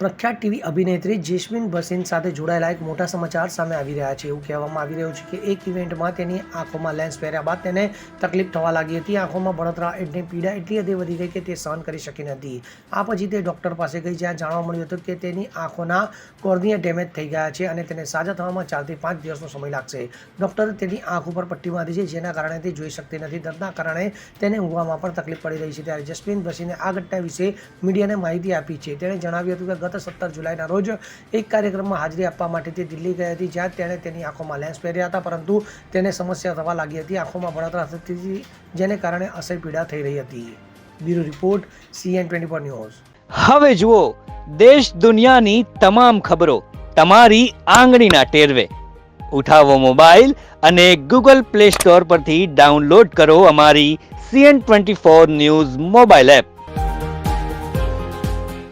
પ્રખ્યાત ટીવી અભિનેત્રી જેસ્મિન બસીન સાથે જોડાયેલા એક મોટા સમાચાર સામે આવી રહ્યા છે. એવું કહેવામાં આવી રહ્યું છે કે એક ઇવેન્ટમાં તેની આંખોમાં લેન્સ પહેર્યા બાદ તેને તકલીફ થવા લાગી હતી. આંખોમાં બળતરા એટલે પીડા એટલી હદે વધી ગઈ કે તે સહન કરી શકી નથી આ પછી તે ડૉક્ટર પાસે ગઈ જ્યાં જાણવા મળ્યું હતું કે તેની આંખોના કોર્નિયા ડેમેજ થઈ ગયા છે અને તેને સાજા થવામાં ચારથી પાંચ દિવસનો સમય લાગશે. ડૉક્ટરે તેની આંખ ઉપર પટ્ટી બાંધી છે, જેના કારણે તે જોઈ શકતી નથી. દર્દના કારણે તેને ઊંઘવામાં પણ તકલીફ પડી રહી છે. ત્યારે જસ્મીન બસીને આ ઘટના વિશે મીડિયાને માહિતી આપી છે. તેણે જણાવ્યું હતું કે ગત સત્તર જુલાઈના રોજ એક કાર્યક્રમમાં હાજરી આપવા માટે તે દિલ્હી ગઈ હતી, જ્યાં તેણે તેની આંખોમાં લેન્સ પહેર્યા હતા, પરંતુ તેને સમસ્યા થવા લાગી હતી. આંખોમાં બળતરા થતી જેને કારણે અસર પીડા થઈ રહી હતી. Bureau report, CN twenty four news. હવે જુઓ, દેશ દુનિયાની તમામ ખબરો તમારી આંગળીના ટેરવે. ઉઠાવો મોબાઈલ અને ગૂગલ પ્લે સ્ટોર પરથી ડાઉનલોડ કરો અમારી CN twenty four news mobile app.